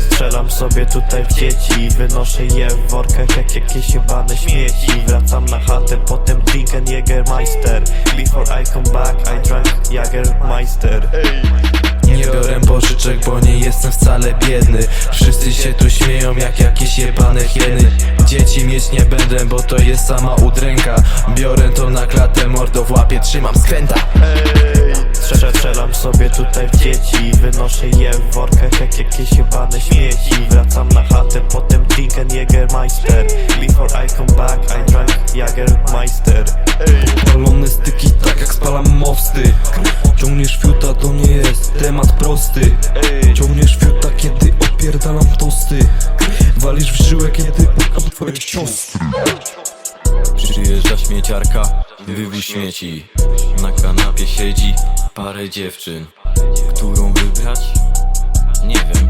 Strzelam sobie tutaj w dzieci Wynoszę je w workach jak jakieś jebane śmieci. Wracam na chatę, potem drinken Jägermeister. Before I come back, I drank Jägermeister. Nie biorę pożyczek, bo nie jestem wcale biedny. Wszyscy się tu śmieją jak jakieś jebane hieny. Dzieci mieć nie będę, bo to jest sama udręka. Biorę to na klatę, mordo w łapie, trzymam skręta. Strze- Strzelam sobie tutaj w dzieci Wynoszę je w workach jak jakieś jebane śmieci. Wracam na chatę, potem drinken Jägermeister. Before I come back, I drank Jägermeister. Palone styki tak jak spalam mosty. Ciągniesz fiuta to nie jest temat prosty. Ciągniesz fiuta kiedy odpierdalam tosty. Walisz w żyłę kiedy pukam twoje ciosy. Przyjeżdża śmieciarka, wywóz śmieci. Na kanapie siedzi parę dziewczyn Którą wybrać? Nie wiem